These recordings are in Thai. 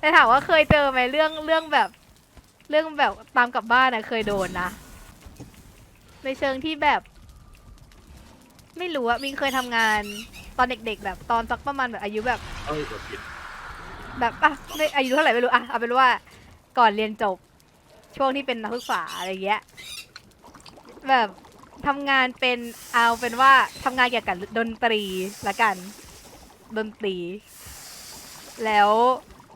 แต่ถามว่าเคยเจอไหมเรื่องเรื่องแบบ เรื่องแบบตามกลับบ้านนะเคยโดนนะในเชิงที่แบบ ไม่รู้อะมิงเคยทำงานตอนเด็ก ๆ แบบตอนสักประมาณแบบอายุแบบ เอ้ยกดผิดแบบอะไม่อายุเท่าไหร่ไม่รู้อะเอาเป็นว่าก่อนเรียนจบ ช่วงที่เป็นนักศึกษาอะไรเงี้ยแบบทำงานเป็นเอาเป็นว่าทำงานเกี่ยวกับดนตรีละกัน ดนตรี แล้ว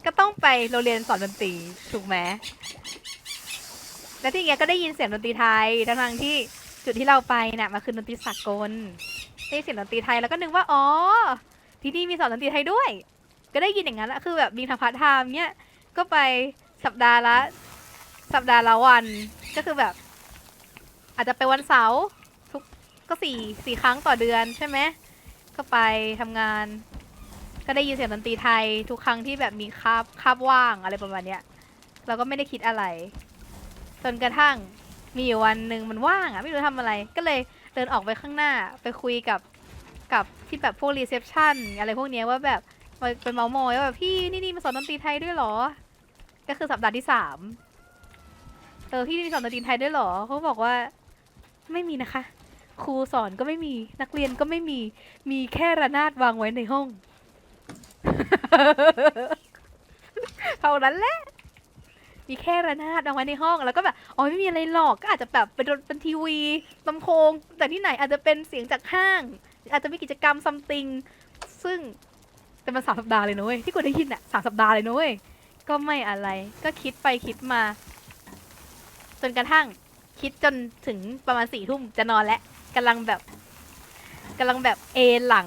ก็ต้องไปโรงเรียนสอนดนตรีถูกไหมแล้วที่เงี้ยก็ได้ยินเสียงดนตรีไทยทั้งๆที่จุดที่เราไปเนี่ยมันคือดนตรีสากลได้ยินเสียงดนตรีไทยแล้วก็นึกว่าอ๋อที่นี่มีสอนดนตรีไทยด้วย ก็ได้ยินอย่างนั้นแหละคือแบบมีทางพาร์ทไทม์เนี่ยก็ไปสัปดาห์ละสัปดาห์ละวันก็คือแบบ อาจจะไปวันเสาร์ทุกก็สี่สี่ครั้งต่อเดือนใช่ไหมก็ไปทำงาน ก็ได้ยินเสียงดนตรีไทยทุกครั้งที่แบบมีคาบคาบว่างอะไรประมาณเนี้ยเราก็ไม่ได้คิดอะไร จนกระทั่งมีอยู่วันหนึ่งมันว่างอะไม่รู้ทำอะไร ก็เลยเดินออกไปข้างหน้าไปคุยกับกับที่แบบพวกรีเซพชันอะไรพวกเนี้ยว่าแบบไปไปเมาส์มอยว่าแบบพี่นี่นี่มาสอนดนตรีไทยด้วยหรอ ก็คือสัปดาห์ที่สามเออพี่นี่สอนดนตรีไทยด้วยหรอเขาบอกว่าไม่มีนะคะ ครูสอนก็ไม่มีนักเรียนก็ไม่มีมีแค่ระนาดวางไว้ในห้อง เท่านั้นแหละมีแค่ระนาดวางไว้ในห้องแล้วก็แบบอ๋อไม่มีอะไรหรอกก็อาจจะแบบเป็นเป็นทีวีลำโพงแต่ที่ไหนอาจจะเป็นเสียงจากห้าง อาจจะมีกิจกรรมซัมติงซึ่งแต่มันสามสัปดาห์เลยนะเว้ยที่กูได้ยินอะสามสัปดาห์เลยนะเว้ยก็ไม่อะไร ก็คิดไปคิดมา จนกระทั่ง คิดจนถึงประมาณสี่ทุ่มจะนอนแล้วกำลังแบบกำลังแบบเอหลัง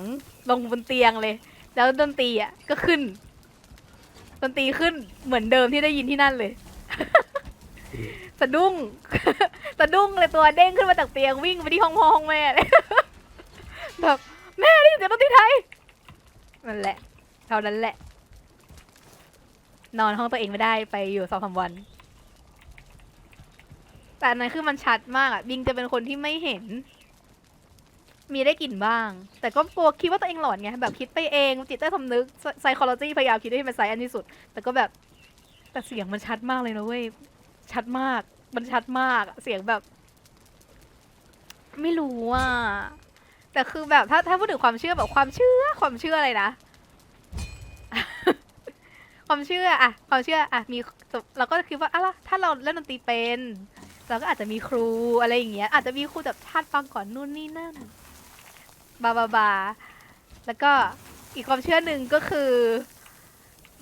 ลงบนเตียงเลย แล้วดนตรีอะก็ขึ้น ดนตรีขึ้นเหมือนเดิมที่ได้ยินที่นั่นเลย สะดุ้ง สะดุ้งเลยตัวเด้งขึ้นมาจากเตียงวิ่งไปที่ห้องพ่อห้องแม่เลยแบบแม่ได้ยินเสียงดนตรีไทยนั่นแหละ เท่านั้นแหละ นอนห้องตัวเองไม่ได้ไปอยู่สองสามวัน แต่อันนั้นคือมันชัดมากอะบิงจะเป็นคนที่ไม่เห็น มีได้กลิ่นบ้าง แต่ก็กลัวคิดว่าตัวเองหลอนไงแบบคิดไปเองจิตใต้สำนึกไซคลอจีพยายามคิดให้มันไซอันที่สุด แต่ก็แบบแต่เสียงมันชัดมากเลยนะเว้ยชัดมาก มันชัดมากเสียงแบบ ไม่รู้อะแต่คือแบบถ้าถ้าพูดถึงความเชื่อแบบความเชื่อความเชื่ออะไรนะ ความเชื่ออะความเชื่ออะมีเราก็คิดว่าอะล่ะถ้าเราเล่นดนตรีเป็นเราก็อาจจะมีครูอะไรอย่างเงี้ยอาจจะมีครูแบบชาติฟังก่อนนู่นนี่นั่น บาบาบาแล้วก็อีกความเชื่อหนึ่งก็คือ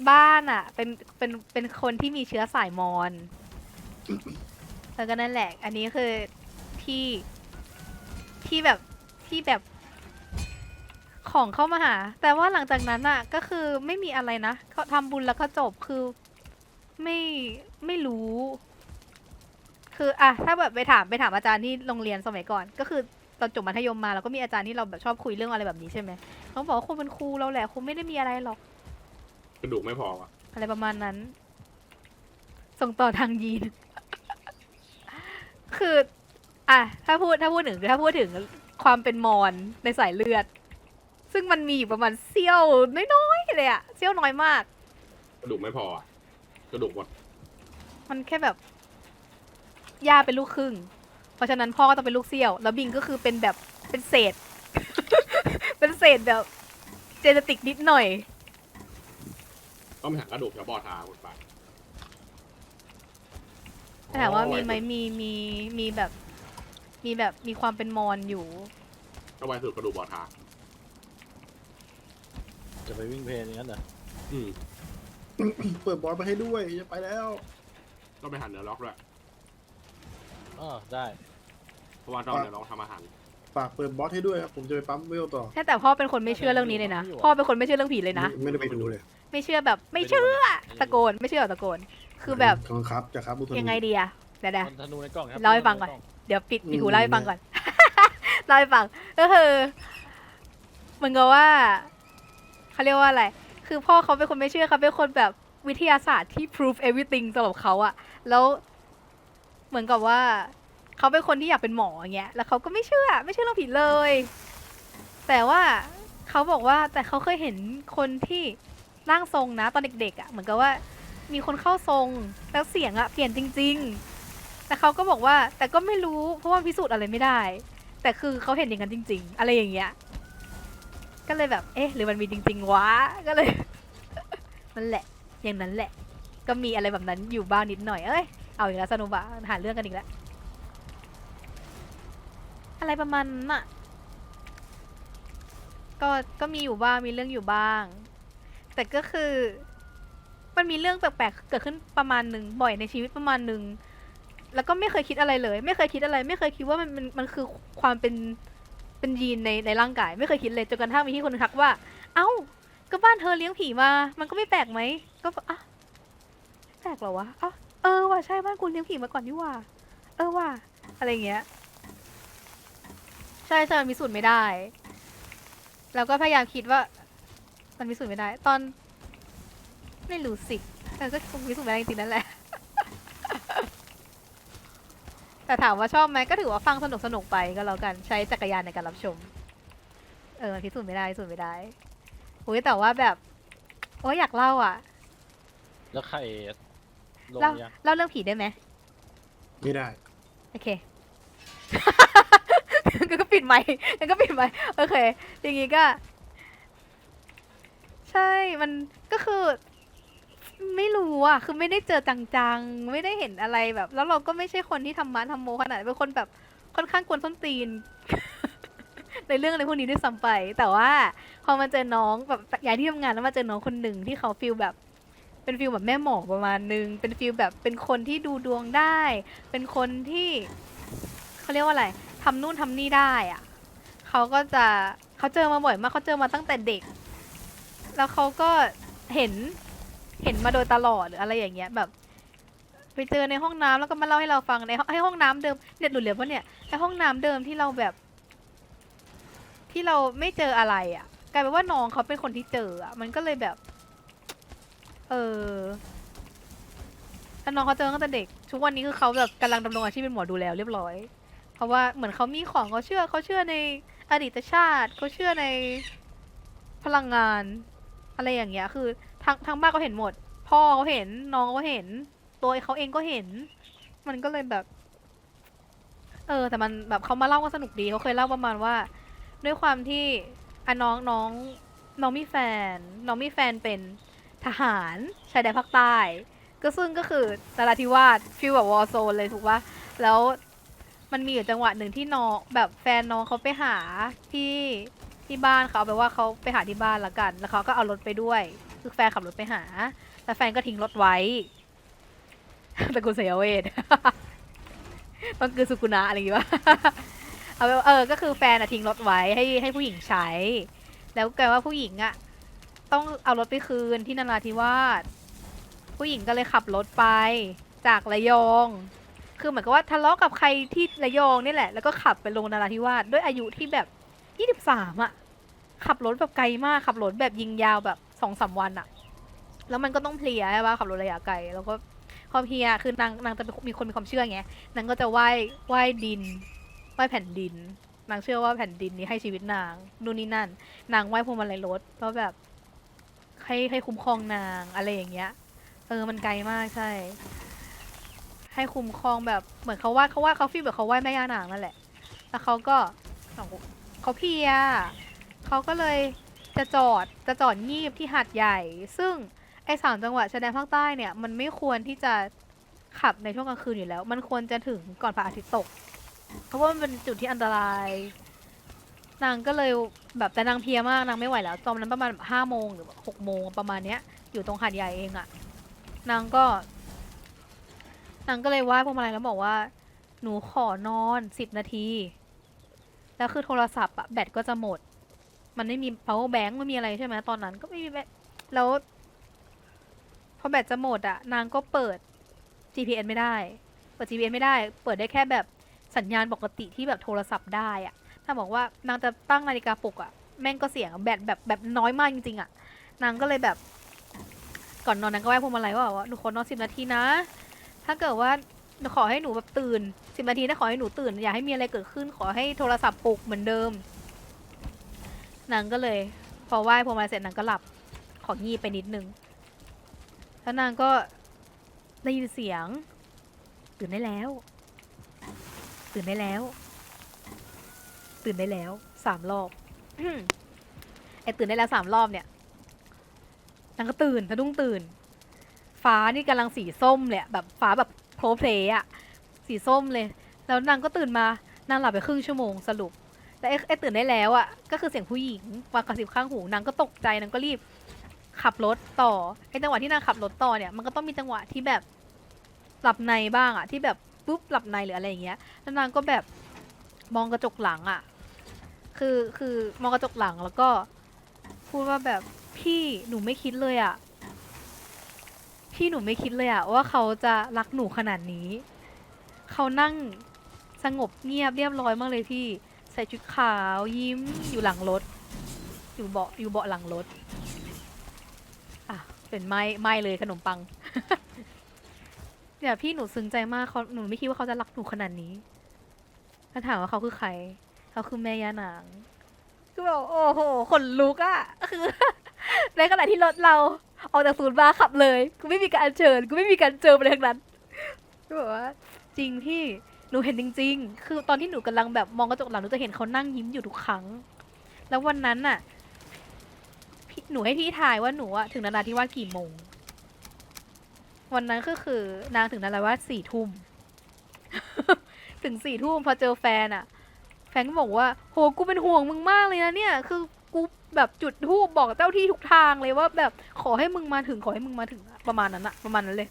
บ้านอะเป็นเป็นเป็นคนที่มีเชื้อสายมอญแล้วก็นั่นแหละ อันนี้คือที่ที่แบบที่แบบของเข้ามาหา แต่ว่าหลังจากนั้นอะก็คือไม่มีอะไรนะเขาทำบุญแล้วก็จบคือไม่ไม่รู้ คืออะถ้าแบบไปถามไปถามอาจารย์ที่โรงเรียนสมัยก่อน ก็คือ ตอนจบมัธยมมาเราก็มีอาจารย์ที่เราแบบชอบคุยเรื่องอะไรแบบนี้ใช่ไหมเขาบอกว่าคงเป็นครูเราแหละคงไม่ได้มีอะไรหรอก กระดูกไม่พอว่ะอะไรประมาณนั้น ส่งต่อทางยีน คือ อะถ้าพูดถ้าพูดถึงถ้าพูดถึงความเป็นมอญในสายเลือด ซึ่งมันมีอยู่ประมาณเซี่ยวน้อยๆเลยอะเซี่ยวน้อยมาก กระดูกไม่พออะกระดูกหมดมันแค่แบบย่าเป็นลูกครึ่งเพ ราะฉะนั้นพ่อก็ต้องเป็นลูกเซี่ยว แล้วบิงก็คือเป็นแบบเป็นเศษ เป็นเศษแบบเจเนติกนิดหน่อยก็ไปหากระดูกแถวบ่อทาคุณป่าแต่ถามว่ามีไหมมีมีมีแบบ มีแบบมีความเป็นมอญอยู่ก็ไปสุดกระดูกบ่อทาจะไปวิ่งเพลงอย่างนั้นเหรออืมเปิดบอลมาให้ด้วยจะไปแล้วก็ไปหันเนื้อล็อกด้วยอ๋อได้ เพราะว่าต้องเนื้อล็อกทำอาหารฝากเปิดบอสให้ด้วยครับผมจะไปปั๊มเวลต่อ ใช่แต่พ่อเป็นคนไม่เชื่อเรื่องนี้เลยนะ พ่อเป็นคนไม่เชื่อเรื่องผีเลยนะ ไม่ไม่ได้ไปดูเลยไม่เชื่อแบบไม่เชื่อตะโกนไม่เชื่อตะโกน คือแบบกำลังครับจะครับบุตรยังไงดีอะเดี๋ยวเดี๋ยวมันธนูในกล่องครับเล่าให้ฟังก่อนธใกล่เดี๋ยวปิดปิดหูเล่าให้ฟังก่อน เล่าให้ฟังก็คือเหมือนกับว่าเขาเรียกว่าอะไร คือพ่อเขาเป็นคนไม่เชื่อเขาเป็นคนแบบวิทยาศาสตร์ที่ prove everything สำหรับเขาอะแล้วเหมือนกับว่า เขาเป็นคนที่อยากเป็นหมออย่างเงี้ย แล้วเขาก็ไม่เชื่อ ไม่เชื่อเรื่องผีเลย แต่ว่าเขาบอกว่าแต่เขาเคยเห็นคนที่ร่างทรงนะ ตอนเด็กๆอะเหมือนกับว่า มีคนเข้าทรงแล้วเสียงอะเปลี่ยนจริง ๆ แต่เขาก็บอกว่า แต่ก็ไม่รู้เพราะว่าพิสูจน์อะไรไม่ได้ แต่คือเขาเห็นอย่างนั้นจริง ๆ อะไรอย่างเงี้ย ก็เลยแบบ เอ๊ะ หรือมันมีจริง ๆ วะ ก็เลย นั่นแหละ อย่างนั้นแหละ ก็มีอะไรแบบนั้นอยู่บ้างนิดหน่อย เอ้ย เอาอีกแล้วสนุบะหาเรื่องกันอีกแล้ว อะไรประมาณนั้นอะก็ก็มีอยู่บ้างมีเรื่องอยู่บ้าง แต่ก็คือ มันมีเรื่องแปลกๆเกิดขึ้นประมาณหนึ่งบ่อยในชีวิตประมาณหนึ่งแล้วก็ไม่เคยคิดอะไรเลย ไม่เคยคิดอะไร ไม่เคยคิดว่ามันมันมันคือความเป็นเป็นยีนในในร่างกาย ไม่เคยคิดเลยจนกระทั่งมีที่คนทักว่า เอ้า ก็บ้านเธอเลี้ยงผีมา มันก็ไม่แปลกไหมก็อะแปลกเหรอวะอะเออว่ะใช่บ้านคุณเลี้ยงผีมาก่อนนี่ว่า เออว่ะอะไรเงี้ย ใช่ใช่มันพิสูจน์ไม่ได้ แล้วก็พยายามคิดว่า มันพิสูจน์ไม่ได้ ตอน ไม่รู้สิเออก็คงพิสูจน์ไม่ได้จริงๆนั่นแหละ แต่ถามว่าชอบไหมก็ถือว่าฟังสนุกสนุกๆไปก็แล้วกันใช้จักรยานในการรับชม เออพิสูจน์ไม่ได้พิสูจน์ไม่ได้อุ้ยแต่ว่าแบบ โอ้ยอยากเล่าอะแล้วใครลงเล่ายังเล่าเรื่องผีได้ไหมไม่ได้ โอเคงั้น ก็ปิดไมค์งั้นก็ปิดไมค์โอเค อย่างงี้ก็ ใช่ มันก็คือ ไม่รู้อะ คือไม่ได้เจอจังๆ ไม่ได้เห็นอะไรแบบ แล้วเราก็ไม่ใช่คนที่ทำมาทำโมขนาดเป็นคนแบบค่อนข้างกวนส้นตีน ในเรื่องอะไรพวกนี้ด้วยซ้ำไป แต่ว่าพอมาเจอน้องแบบย้ายที่ทำงานแล้วมาเจอน้องคนหนึ่งที่เขาฟีลแบบเป็นฟีลแบบแม่หมอประมาณนึง เป็นฟีลแบบเป็นคนที่ดูดวงได้ เป็นคนที่เขาเรียกว่าอะไร ทำนู่นทำนี่ได้อะเขาก็จะเขาเจอมาบ่อยมากเขาเจอมาตั้งแต่เด็ก แล้วเขาก็เห็นเห็นมาโดยตลอดหรืออะไรอย่างเงี้ยแบบ ไปเจอในห้องน้ำแล้วก็มาเล่าให้เราฟังในห้องให้ห้องน้ำเดิมเนี่ยหลุดเหลือปะเนี่ยไอห้องน้ำเดิมที่เราแบบ ที่เราไม่เจออะไรอะ่ะกลายเป็นว่าน้องเขาเป็นคนที่เจออะ่ะมันก็เลยแบบ เออแล้วน้องเขาเจอตั้งแต่เด็ก ทุกวันนี้คือเขาแบบกำลังดำรงอาชีพเป็นหมอดูแล้วเรียบร้อย ราะว่าเหมือนเขามีของเขาเชื่อเขาเชื่อในอดีตชาติเขาเชื่อในพลังงาน อะไรอย่างเงี้ย คือทางทางบ้านเขาเห็นหมด พ่อเขาเห็นน้องเขาเห็น ตัวเขาเองก็เห็น มันก็เลยแบบ เออ แต่มันแบบเขามาเล่าก็สนุกดีเขาเคยเล่าประมาณว่า ด้วยความที่อะน้องน้องน้องมีแฟน น้องมีแฟนเป็นทหารชายแดนภาคใต้ ก็ซึ่งก็คือนราธิวาสฟิลแบบวอร์โซนเลยถูกปะแล้ว มันมีอยู่จังหวะหนึ่งที่น้องแบบแฟนน้องเขาไปหาที่ที่บ้านเขาเอาไปว่าเขาไปหาที่บ้านละกัน แล้วเขาก็เอารถไปด้วย คือแฟนขับรถไปหาแล้วแฟนก็ทิ้งรถไว้ แต่กูเสียเวทมันคือสุกุนะอะไรอย่างงี้วะเอาเออ ก็คือแฟนอะทิ้งรถไว้ให้ให้ผู้หญิงใช้ แล้วแกว่าผู้หญิงอะต้องเอารถไปคืนที่นราธิวาสผู้หญิงก็เลยขับรถไป จากระยอง คือเหมือนกับว่าทะเลาะกับใครที่ระยองนี่แหละ แล้วก็ขับไปลงนาราธิวาสด้วยอายุที่แบบยี่สิบสามอะขับรถแบบไกลมาก ขับรถแบบยิงยาวแบบสองสามวันอะแล้วมันก็ต้องเพลียใช่ปะขับรถระยะไกล แล้วก็พอเพลียคือนางนางจะมีคนมีความเชื่อไง นางก็จะไหว้ไหว้ดิน ไหว้แผ่นดิน นางเชื่อว่าแผ่นดินนี้ให้ชีวิตนาง นู่นนี่นั่น นางไหว้พวงมาลัยรถเพราะแบบให้ให้คุ้มครองนางอะไรอย่างเงี้ย เออ มันไกลมากใช่ ให้คุ้มครองแบบเหมือนเขาว่าเขาว่าเขาฟีลแบบเขาไหว้แม่ย่านางนั่นแหละ แล้วเขาก็เขาเพียเขาก็เลยจะจอดจะจอดงีบที่หาดใหญ่ ซึ่งไอ้สามจังหวัดชายแดนภาคใต้เนี่ยมันไม่ควรที่จะขับในช่วงกลางคืนอยู่แล้ว มันควรจะถึงก่อนพระอาทิตย์ตก เพราะว่ามันเป็นจุดที่อันตราย นางก็เลยแบบแต่นางเพียมากนางไม่ไหวแล้วตอนนั้นประมาณห้าโมงหรือหกโมงประมาณเนี้ยอยู่ตรงหาดใหญ่เองอะนางก็ นางก็เลยไหว้พวงมาลัยแล้วบอกว่า หนูขอนอนสิบนาที แล้วคือโทรศัพท์อะแบตก็จะหมด มันไม่มี power bank ไม่มีอะไรใช่ไหมตอนนั้นก็ไม่มีแบตแล้ว พอแบตจะหมดอะนางก็เปิด GPS ไม่ได้ เปิด GPS ไม่ได้ เปิดได้แค่แบบสัญญาณปกติที่แบบโทรศัพท์ได้อะถ้าบอกว่านางจะตั้งนาฬิกาปลุกอะแม่งก็เสียงแบตแบบแบบน้อยมากจริงๆอะนางก็เลยแบบ ก่อนนอนนางก็ไหว้พวงมาลัยว่าแบบว่าหนูขอนอนสิบนาทีนะ ถ้าเกิดว่าขอให้หนูแบบตื่นสิบนาทีนะขอให้หนูตื่น อย่าให้มีอะไรเกิดขึ้น ขอให้โทรศัพท์ปลุกเหมือนเดิมนางก็เลย พอไหว้พวงมาเสร็จนางก็หลับ ของีบไปนิดนึงแล้วนางก็ได้ยินเสียง ตื่นได้แล้ว ตื่นได้แล้ว ตื่นได้แล้วสามรอบไอตื่นได้แล้วสามรอบเนี่ยนางก็ตื่นสะดุ้งตื่น ฟ้านี่กำลังสีส้มเลยแบบฟ้าแบบโพลเพลย์อะสีส้มเลย แล้วนางก็ตื่นมานางหลับไปครึ่งชั่วโมงสรุปแต่ไอ้ไอ้ตื่นได้แล้วอะก็คือเสียงผู้หญิงมากระซิบข้างหูนางก็ตกใจนางก็รีบขับรถต่อไอ้จังหวะที่นางขับรถต่อเนี่ยมันก็ต้องมีจังหวะที่แบบหลับในบ้างอะที่แบบปุ๊บหลับในหรืออะไรอย่างเงี้ยแล้วนางก็แบบมองกระจกหลังอะคือคือมองกระจกหลังแล้วก็ พูดว่าแบบพี่หนูไม่คิดเลยอะ พี่หนูไม่คิดเลยอะว่าเขาจะรักหนูขนาดนี้ เขานั่งสงบเงียบเรียบร้อยมากเลยพี่ ใส่ชุดขาวยิ้มอยู่หลังรถ อยู่เบาะอยู่เบาะหลังรถ อะ เป็นไม้ไม้เลยขนมปัง เนี่ยพี่หนูซึ้งใจมากเขาหนูไม่คิดว่าเขาจะรักหนูขนาดนี้ถ้าถามว่าเขาคือใคร เขาคือแม่ย่านางก็แบบโอ้โหขนลุกอะคือ ในขณะที่รถเรา ออกจากศูนย์บาขับเลยกูไม่มีการเชิญกูไม่มีการเจออะไรทั้งนั้นก็บอกว่าจริงพี่หนูเห็นจริง ๆ คือตอนที่หนูกำลังแบบมองกระจกหลังหนูจะเห็นเขานั่งยิ้มอยู่ทุกครั้ง แล้ววันนั้นน่ะพี่หนูให้พี่ทายว่าหนูอะถึงนาราธิวาสกี่โมง วันนั้นก็คือนางถึงนาราธิวาสสี่ทุ่มถึงสี่ทุ่มพอเจอแฟนอะแฟนก็บอกว่า โหกูเป็นห่วงมึงมากเลยนะเนี่ย คือ กูแบบจุดทูบบอกเจ้าที่ทุกทางเลยว่าแบบขอให้มึงมาถึงขอให้มึงมาถึงอะประมาณนั้นอะประมาณนั้นเลย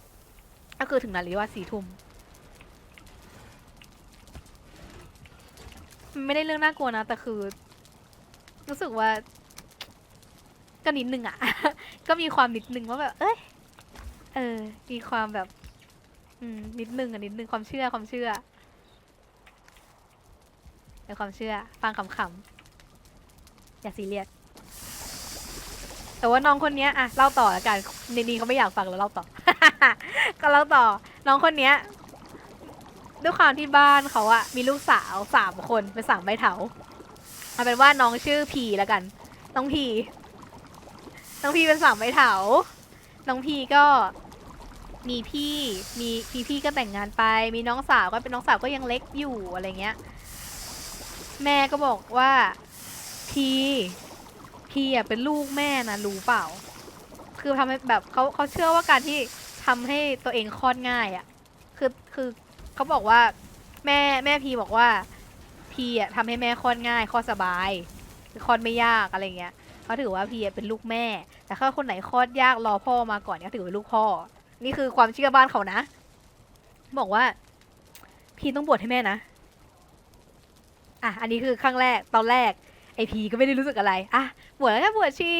ก็คือถึงนาราธิวาสสี่ทุ่มมันไม่ได้เรื่องน่ากลัวนะ แต่คือ รู้สึกว่าก็นิดนึงอะ ก็มีความนิดนึงว่าแบบ เอ้ย เออ มีความแบบ อืม นิดนึงอะนิดนึงความเชื่อความเชื่อเป็นความเชื่อ ฟังขำๆ อย่าซีเรียสแต่ว่าน้องคนเนี้ยอะเล่าต่อแล้วกันในนี้เขาไม่อยากฟังแล้วเล่าต่อ ก็เล่าต่อ น้องคนเนี้ยด้วยความที่บ้านเขาอะมีลูกสาวสามคนเป็นสามใบเถาเอาเป็นว่าน้องชื่อพีแล้วกัน น้องพี น้องพีเป็นสามใบเถา น้องพีก็มีพี่มีพี่พี่ก็แต่งงานไป มีน้องสาวก็เป็นน้องสาวก็ยังเล็กอยู่อะไรเงี้ย แม่ก็บอกว่า พีพีอะเป็นลูกแม่นะรู้เปล่า คือทำให้แบบเขาเขาเชื่อว่าการที่ทำให้ตัวเองคลอดง่ายอะคือคือเขาบอกว่า แม่แม่พีบอกว่า พีอะทำให้แม่คลอดง่ายคลอดสบายคลอดไม่ยากอะไรเงี้ยเขาถือว่าพีอะเป็นลูกแม่ แต่ถ้าคนไหนคลอดยากรอพ่อมาก่อนเนี่ยถือเป็นลูกพ่อ นี่คือความเชื่อบ้านเขานะ บอกว่า พีต้องบวชให้แม่นะอะอันนี้คือครั้งแรกตอนแรก พีก็ไม่ได้รู้สึกอะไรอะบวชแล้วก็บวชชี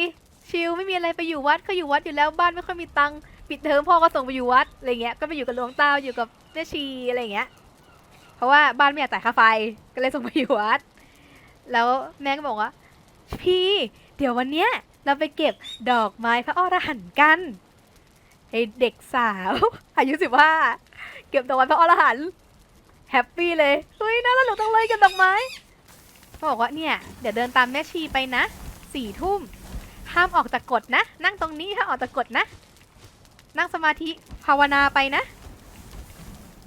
ชิลไม่มีอะไรไปอยู่วัดเขาอยู่วัดอยู่แล้วบ้านไม่ค่อยมีตังค์ปิดเทอมพ่อก็ส่งไปอยู่วัดอะไรเงี้ยก็ไปอยู่กับหลวงตาอยู่กับแม่ชีอะไรเงี้ยเพราะว่าบ้านไม่อยากจ่ายค่าไฟก็เลยส่งไปอยู่วัด แล้วแม่ก็บอกว่า พี่เดี๋ยววันเนี้ยเราไปเก็บดอกไม้พระอรหันต์กันไอเด็กสาวอายุสิบห้าเก็บดอกไม้พระอรหันต์แฮปปี้เลยเฮ้ยน่ารักจังเลยเก็บดอกไม้ เขาบอกว่าเนี่ยเดี๋ยวเดินตามแม่ชีไปนะสี่ทุ่มห้ามออกจากกฎนะ นั่งตรงนี้ห้ามออกจากกฎนะ นั่งสมาธิภาวนาไปนะ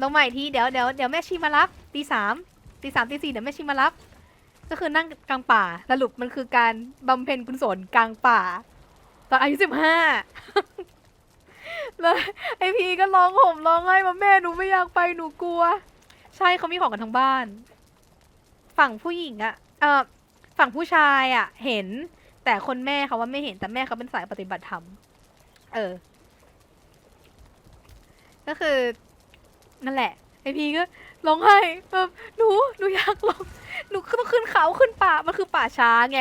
ลงใหม่ทีเดี๋ยวเดี๋ยวเดี๋ยวแม่ชีมารับตีสามตีสามตีสี่เดี๋ยวแม่ชีมารับ ก็คือนั่งกลางป่าสรุปมันคือการบำเพ็ญกุศลกลางป่า ตอนอายุสิบห้าแล้วไอพีก็ร้องห่มร้องไห้ว่าแม่หนูไม่อยากไปหนูกลัว ใช่เขามีของกันทั้งบ้าน ฝั่งผู้หญิงอะ เออฝั่งผู้ชายอะ เห็น แต่คนแม่เขาว่าไม่เห็นแต่แม่เขาเป็นสายปฏิบัติธรรมเออ ก็คือนั่นแหละ ไอพีก็ร้องไห้แบบหนูหนูอยากลงหนูต้องขึ้นเขาขึ้นป่ามันคือป่าช้าไง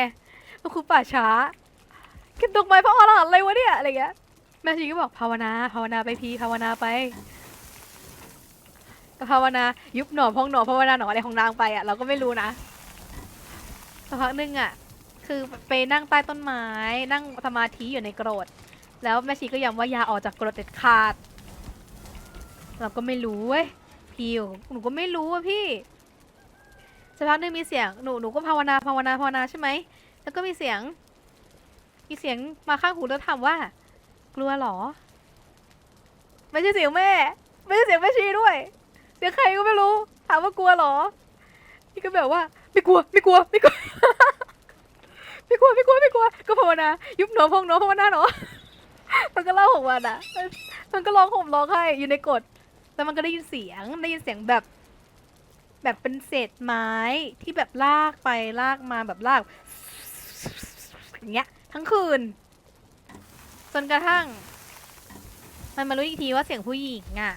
มันคือป่าช้า เก็บดอกไม้พระอรหันต์อะไรวะเนี่ยอะไรเงี้ยแม่ชีก็บอกภาวนา ภาวนาไปพีภาวนาไปก็ภาวนายุบหนอพองหนอภาวนาหนออะไรของนางไปอะเราก็ไม่รู้นะ สักพักหนึงอะ คือไปนั่งใต้ต้นไม้ นั่งสมาธิอยู่ในกรธแล้วแม่ชีก็ย้ำว่าอย่าออกจากกรธเด็ดขาด เราก็ไม่รู้เว้ยพี่หนูก็ไม่รู้อะพี่สักพักหนึงมีเสียงหนูหนูก็ภาวนาภาวนาภาวนาใช่ไหมแล้วก็มีเสียง มีเสียงมาข้างหูแล้วถามว่า กลัวเหรอ ไม่ใช่เสียงแม่ ไม่ใช่เสียงแม่ชีด้วย เสียงใครก็ไม่รู้ ถามว่ากลัวเหรอ พี่ก็แบบว่า ไม่กลัว ไม่กลัว ไม่กลัว ไม่กลัวไม่กลัวไม่กลัวก็ภาวนายุบหนอพองหนอภาวนาหนอมันก็เล่าของมันอะ มันก็ร้องห่มร้องไห้อยู่ในกฎแล้วมันก็ได้ยินเสียงได้ยินเสียงแบบ แบบเป็นเศษไม้ที่แบบลากไปลากมาแบบลากอย่างเงี้ย ทั้งคืน จนกระทั่ง มันมารู้อีกทีว่าเสียงผู้หญิงอะ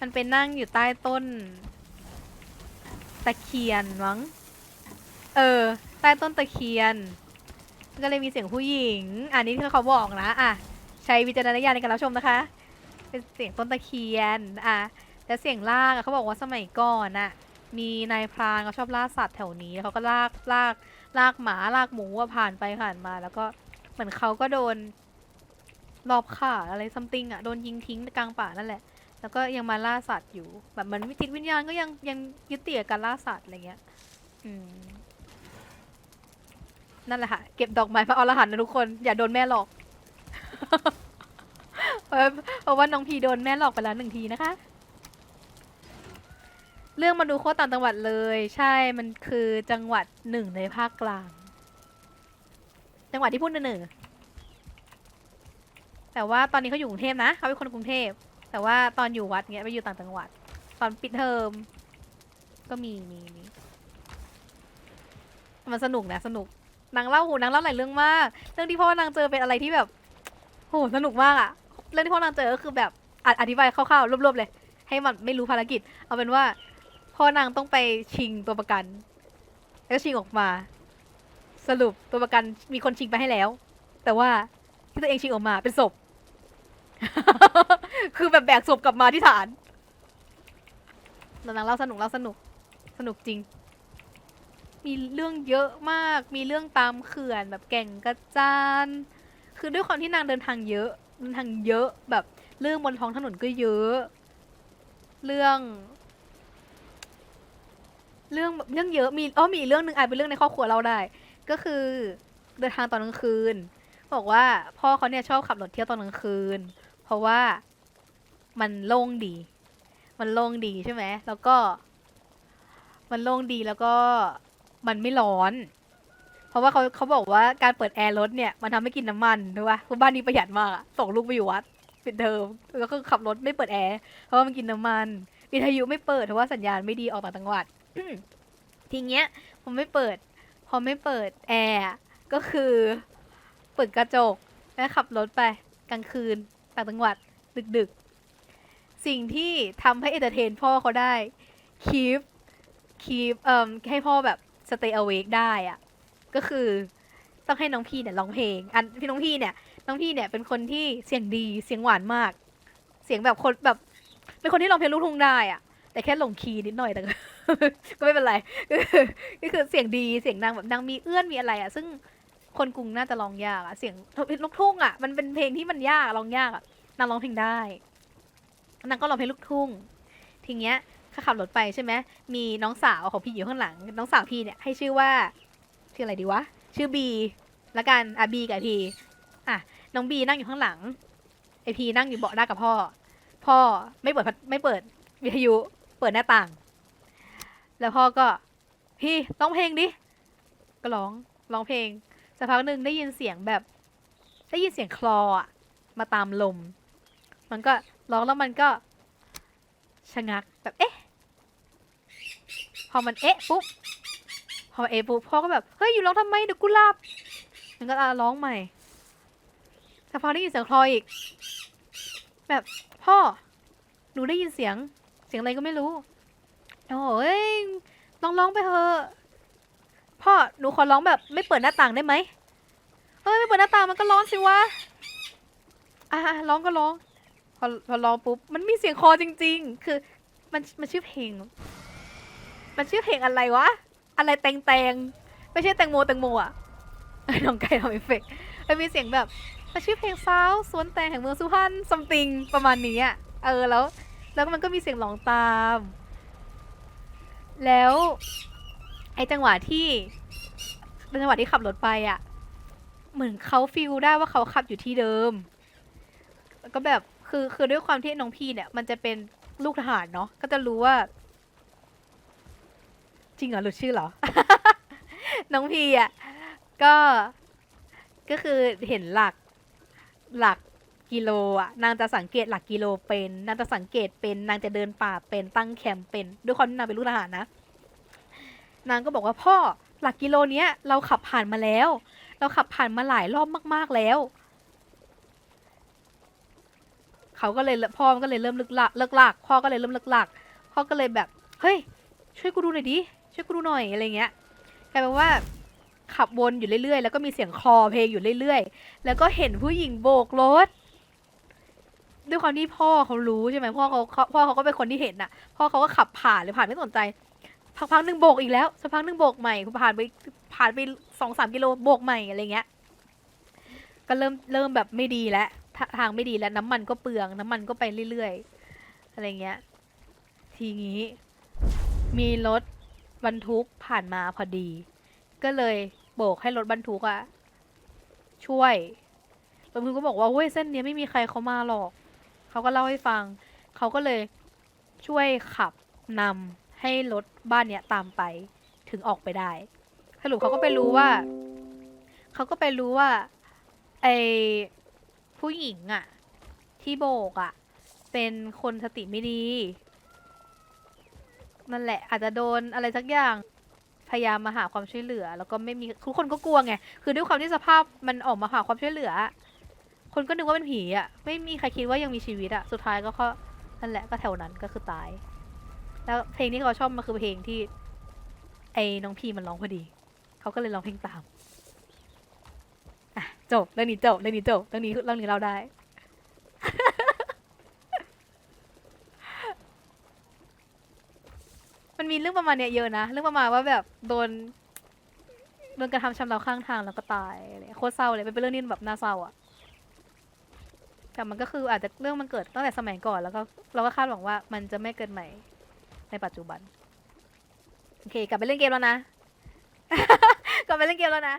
มันเป็นนั่งอยู่ใต้ต้น ตะเคียนมั้ง เออ ใต้ต้นตะเคียน ก็เลยมีเสียงผู้หญิง อันนี้ที่เขาบอกนะ อะ ใช้วิจารณญาณในการรับชมนะคะ เป็นเสียงต้นตะเคียน อะแล้วเสียงลากอะเขาบอกว่าสมัยก่อนน่ะมีนายพรานเขาชอบล่าสัตว์แถวนี้แล้วเขาก็ลากลากลากหมาลากหมูผ่านไปผ่านมา แล้วก็เหมือนเขาก็โดนรอบข่าอะไรซัมติงอะโดนยิงทิ้งกลางป่านั่นแหละ แล้วก็ยังมาล่าสัตว์อยู่ แบบเหมือนจิตวิญญาณก็ยังยังยึดติดกับการล่าสัตว์อะไรเงี้ย อืม นั่นแหละค่ะ เก็บดอกไม้พระอรหันต์นะทุกคน อย่าโดนแม่หลอก เพราะว่าน้องพีโดนแม่หลอกไปแล้วหนึ่งทีนะคะ เรื่องมาดูโคตรต่างจังหวัดเลย ใช่ มันคือจังหวัดหนึ่งในภาคกลาง จังหวัดที่พูดหนึ่งๆแต่ว่าตอนนี้เขาอยู่กรุงเทพนะเขาเป็นคนกรุงเทพ แต่ว่าตอนอยู่วัดเงี้ยไปอยู่ต่างจังหวัด ตอนปิดเทอม ก็มีมีมีมันสนุกนะสนุก นางเล่าโหนางเล่าหลายเรื่องมาก เรื่องที่พ่อนางเจอเป็นอะไรที่แบบโหสนุกมากอะเรื่องที่พ่อนางเจอก็คือแบบออธิบายคร่าวๆรวบๆเลย ให้มันไม่รู้ภารกิจ เอาเป็นว่าพ่อนางต้องไปชิงตัวประกัน แล้วชิงออกมา สรุปตัวประกันมีคนชิงไปให้แล้ว แต่ว่าที่ตัวเองชิงออกมาเป็นศพ คือแบบแบกศพกลับมาที่ฐานนางเล่าสนุกเล่าสนุกสนุกจริง มีเรื่องเยอะมาก มีเรื่องตามเขื่อนแบบแก่งกระจาน คือด้วยความที่นางเดินทางเยอะเดินทางเยอะแบบเรื่องบนท้องถนนก็เยอะ เรื่อง เรื่องเรื่องเยอะมีอ๋อมีอีกเรื่องหนึ่งอาจเป็นเรื่องในครอบครัวเราได้ ก็คือเดินทางตอนกลางคืน บอกว่าพ่อเขาเนี่ยชอบขับรถเที่ยวตอนกลางคืน เพราะว่ามันโล่งดี มันโล่งดีใช่ไหม แล้วก็ มันโล่งดีแล้วก็ มันไม่ร้อน เพราะว่าเขาเขาบอกว่าการเปิดแอร์รถเนี่ยมันทำให้กินน้ำมันถูกปะคือบ้านนี้ประหยัดมากอะส่งลูกไปอยู่วัดปิดเทอมแล้วก็ขับรถไม่เปิดแอร์เพราะว่ามันกินน้ำมันวิทยุไม่เปิดเพราะว่าสัญญาณไม่ดีออกต่างจังหวัดทีเงี้ยผมไม่เปิด พอไม่เปิดแอร์ก็คือเปิดกระจกแล้วขับรถไปกลางคืนต่างจังหวัดดึกๆ สิ่งที่ทำให้เอนเตอร์เทนพ่อเขาได้คีฟคีฟเอ่อให้พ่อแบบ stay awake ได้อะก็คือต้องให้น้องพี่เนี่ยร้องเพลง อันพี่น้องพี่เนี่ย น้องพี่เนี่ยเป็นคนที่เสียงดีเสียงหวานมาก เสียงแบบคนแบบเป็นคนที่ร้องเพลงลูกทุ่งได้อะแต่แค่หลงคีย์นิดหน่อยแต่ก็ ก็ไม่เป็นไรก็คือเสียงดีเสียงนางแบบนางมีเอื้อนมีอะไรอะ ซึ่งคนกรุงน่าจะร้องยากอะเสียงลูกทุ่งอะมันเป็นเพลงที่มันยากร้องยากอะนางร้องเพลงได้นางก็ร้องเพลงลูกทุ่งทีเนี้ย ถ้าขับรถไปใช่ไหมมีน้องสาวของพี่อยู่ข้างหลัง น้องสาวพี่เนี่ยให้ชื่อว่าชื่ออะไรดีวะ ชื่อบีละกันอะบีกับพีอะน้องบีนั่งอยู่ข้างหลังไอพีนั่งอยู่เบาะหน้ากับพ่อ พ่อไม่เปิดพัดไม่เปิดวิทยุเปิดหน้าต่าง แล้วพ่อก็ พี่ร้องเพลงดิก็ร้องร้องเพลงสักพักหนึ่งได้ยินเสียงแบบ ได้ยินเสียงคลออะมาตามลม มันก็ร้องแล้วมันก็ชะงักแบบเอ๊ะ พอมันเอ๊ะปุ๊บพอเอ๊ะปุ๊บพ่อก็แบบเฮ้ยอยู่ร้องทำไมเดี๋ยวกูหลับมันก็อะร้องใหม่สักพักได้ยินเสียงคลออีก แบบพ่อหนูได้ยินเสียงเสียงอะไรก็ไม่รู้โอ้ยลองร้องไปเถอะพ่อหนูขอร้องแบบ ไม่เปิดหน้าต่างได้ไหมเฮ้ยไม่เปิดหน้าต่างมันก็ร้อนสิวะอะอะร้องก็ร้องพอพอร้องปุ๊บมันมีเสียงคอจริง ๆ คือมันมันชื่อเพลง มันชื่อเพลงอะไรวะ อะไรแตงแตงไม่ใช่แตงโมแตงโมอะน้องไก่ทำเอฟเฟกต์มันมีเสียงแบบมันชื่อเพลงสาวสวนแตงแห่งเมืองสุพรรณซัมติงประมาณนี้อะเออแล้ว แล้วมันก็มีเสียงร้องตาม แล้วไอ้จังหวะที่เป็นจังหวะที่ขับรถไปอะ่ะ เหมือนเขาฟีลได้ว่าเขาขับอยู่ที่เดิม ก็แบบคือคือคือด้วยความที่น้องพี่เนี่ย มันจะเป็นลูกทหารเนาะก็จะรู้ว่า จริงเหรอหลุดชื่อเหรอ น้องพีอะ ก็ ก็คือเห็นหลัก หลักกิโลอะ นางจะสังเกตหลักกิโลเป็น นางจะสังเกตเป็น นางจะเดินป่าเป็น ตั้งแคมป์เป็น ด้วยความที่นางเป็นลูกทหารนะ นางก็บอกว่าพ่อ หลักกิโลเนี้ย เราขับผ่านมาแล้ว เราขับผ่านมาหลายรอบมาก ๆแล้ว เขาก็เลยพ่อมันก็เลยเริ่มลึกลักเลิกลักพ่อก็เลยเริ่มเลิกลักพ่อก็เลยแบบ เฮ้ย ช่วยกูดูหน่อยดิ ช่วยกูดูหน่อยอะไรเงี้ยกลายเป็นว่าขับวนอยู่เรื่อยๆ แล้วก็มีเสียงคลอเพลงอยู่เรื่อยๆ แล้วก็เห็นผู้หญิงโบกรถ ด้วยความที่พ่อเขารู้ใช่ไหมพ่อเขาพ่อเขาก็เป็นคนที่เห็นน่ะ พ่อเขาก็ขับผ่านเลยผ่านไม่สนใจพักพักหนึ่งโบกอีกแล้วสักพักหนึ่งโบกใหม่ผ่านไปผ่านไปสองสามกิโลโบกใหม่อะไรเงี้ย ก็เริ่มเริ่มแบบไม่ดีแล้วทาทางไม่ดีแล้วน้ำมันก็เปลืองน้ำมันก็ไปเรื่อยๆ อะไรเงี้ย ทีนี้ มีรถ บรรทุกผ่านมาพอดี ก็เลยโบกให้รถบรรทุกอะช่วยรถบรรทุกก็บอกว่าเฮ้ยเส้นเนี้ยไม่มีใครเขามาหรอก เขาก็เล่าให้ฟัง เขาก็เลยช่วยขับนำให้รถบ้านเนี้ยตามไปถึงออกไปได้สรุปเขาก็ไปรู้ว่า เขาก็ไปรู้ว่าไอผู้หญิงอะที่โบกอะเป็นคนสติไม่ดี นั่นแหละ อาจจะโดนอะไรสักอย่าง พยายามมาหาความช่วยเหลือ แล้วก็ไม่มีทุกคนก็กลัวไง คือด้วยความที่สภาพมันออกมาหาความช่วยเหลือ คนก็นึกว่าเป็นผีอะ ไม่มีใครคิดว่ายังมีชีวิตอะ สุดท้ายก็เขานั่นแหละก็แถวนั้นก็คือตาย แล้วเพลงที่เขาชอบมันคือเพลงที่ ไอ้น้องพีมันร้องพอดี เขาก็เลยร้องเพลงตามอะจบเรื่องนี้จบเรื่องนี้จบเรื่องนี้เรื่องนี้เราได้ มันมีเรื่องประมาณเนี้ยเยอะนะ เรื่องประมาณว่าแบบโดนโดนกระทำชำเราข้างทางแล้วก็ตายอะไรโคตรเศร้าเลยมันเป็นเรื่องที่แบบน่าเศร้าอะแต่มันก็คืออาจจะเรื่องมันเกิดตั้งแต่สมัยก่อนแล้วก็เราก็คาดหวังว่ามันจะไม่เกิดใหม่ในปัจจุบัน โอเค กลับไปเล่นเกมแล้วนะ กลับไปเล่นเกมแล้วนะ